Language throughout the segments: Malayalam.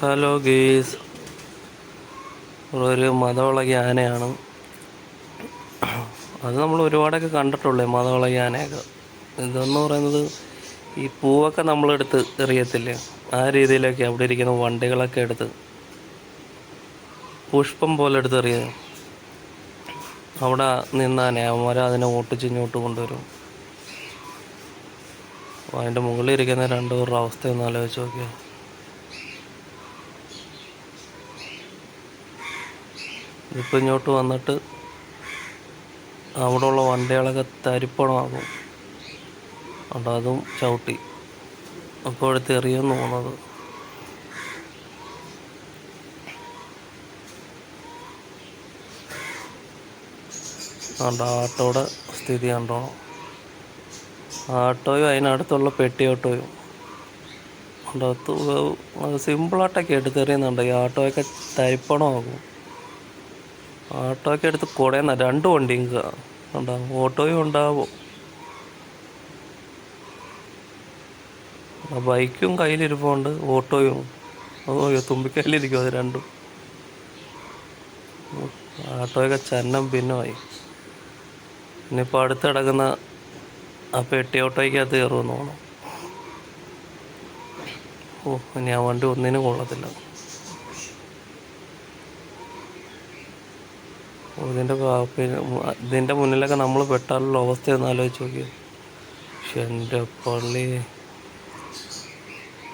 ഹലോ ഗേസ് ഒരു മതവിളകി ആനയാണ് അത് നമ്മൾ ഒരുപാടൊക്കെ കണ്ടിട്ടുള്ളേ മതവിളകി ആനയൊക്കെ ഇതെന്ന് പറയുന്നത് ഈ പൂവൊക്കെ നമ്മളെടുത്ത് എറിയത്തില്ലേ? ആ രീതിയിലൊക്കെ അവിടെ ഇരിക്കുന്ന വണ്ടികളൊക്കെ എടുത്ത് പുഷ്പം പോലെ എടുത്ത് എറിയ. അവിടെ നിന്നാനെ അവന്മാർ അതിനെ ഓട്ടിച്ച് ഇങ്ങോട്ട് കൊണ്ടുവരും. അതിന്റെ മുകളിൽ ഇരിക്കുന്ന രണ്ടുപേരുടെ അവസ്ഥ ഒന്ന് ആലോചിച്ച് നോക്കിയാൽ ഇപ്പം ഇങ്ങോട്ട് വന്നിട്ട് അവിടെയുള്ള വണ്ടികളൊക്കെ തരിപ്പണമാകും അവിടെ അതും ചവിട്ടി. അപ്പോഴത്തെ തെറിയെന്ന് തോന്നുന്നത്. അതുകൊണ്ട് ആട്ടോയുടെ സ്ഥിതി കണ്ടോ? ആട്ടോയും അതിനടുത്തുള്ള പെട്ടി ഓട്ടോയും. അതിനകത്ത് സിമ്പിളായിട്ടൊക്കെ എടുത്തെറിയുന്നുണ്ട്. ഈ ആട്ടോയൊക്കെ തരിപ്പണമാകും ഓട്ടോയൊക്കെ അടുത്ത് കുടയുന്ന രണ്ട് വണ്ടിയും ഉണ്ടാവും. ഓട്ടോയും ഉണ്ടാവും. ബൈക്കും കയ്യിലിരിപ്പുണ്ട്. ഓട്ടോയും. അതോ തുമ്പിക്കയ്യിലിരിക്കും അത് രണ്ടും. ഓട്ടോയൊക്കെ ചന്നം ഭിന്നമായി ഇനിയിപ്പോൾ അടുത്ത് കിടക്കുന്ന ആ പെട്ടി ഓട്ടോയ്ക്കകത്ത് കയറുമെന്ന് തോന്നുന്നു. ഓ ഇനി ആ വണ്ടി ഒന്നിനും കൊള്ളത്തില്ല. ഇതിന്റെ ഇതിന്റെ മുന്നിലൊക്കെ നമ്മൾ പെട്ടാലുള്ള അവസ്ഥ ഒന്ന് ആലോചിച്ച് നോക്കി പക്ഷെ എന്റെ പള്ളി.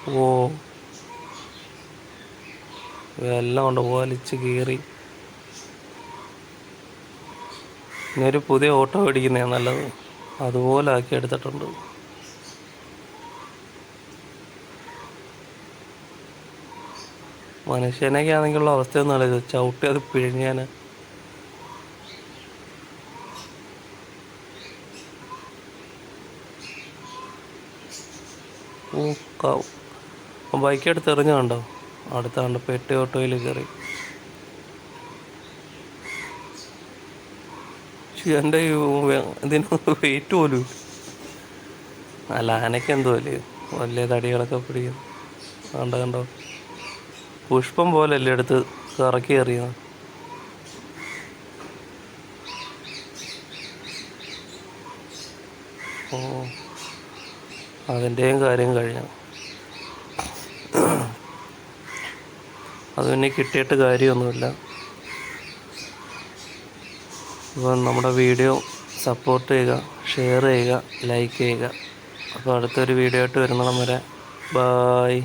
ഓ. എല്ലാം കൊണ്ട് വലിച്ച് കീറി. ഇനി ഒരു പുതിയ ഓട്ടോ മേടിക്കുന്നതാണ് നല്ലത്. അതുപോലെ ആക്കി എടുത്തിട്ടുണ്ട്. മനുഷ്യനൊക്കെ ആണെങ്കിലുള്ള അവസ്ഥയൊന്നും അല്ല ചവിട്ടി അത് പിഴിഞ്ഞാന്. ഓ കാവ് ബൈക്ക് എടുത്ത് എറിഞ്ഞു കണ്ടോ? അടുത്ത കണ്ടോ? പെട്ടി ഓട്ടോയിൽ കയറി. എന്റെ ഇതിന് വെയിറ്റ് പോലും. അല്ല ആനയ്ക്ക് എന്തോ അല്ലേ വലിയ തടികളൊക്കെ പിടിക്കും. കണ്ടോ കണ്ടോ? പുഷ്പം പോലല്ലേ എടുത്ത് കറക്കി എറിയുന്നത് ഓ. അതിന്റെയും കാര്യം കഴിഞ്ഞു. അത് പിന്നെ കിട്ടിയിട്ട് കാര്യമൊന്നുമില്ല. അപ്പം നമ്മുടെ വീഡിയോ സപ്പോർട്ട് ചെയ്യുക ഷെയർ ചെയ്യുക ലൈക്ക് ചെയ്യുക. അപ്പോൾ അടുത്തൊരു വീഡിയോ ആയിട്ട് വരുന്നിടം വരെ. ബായ്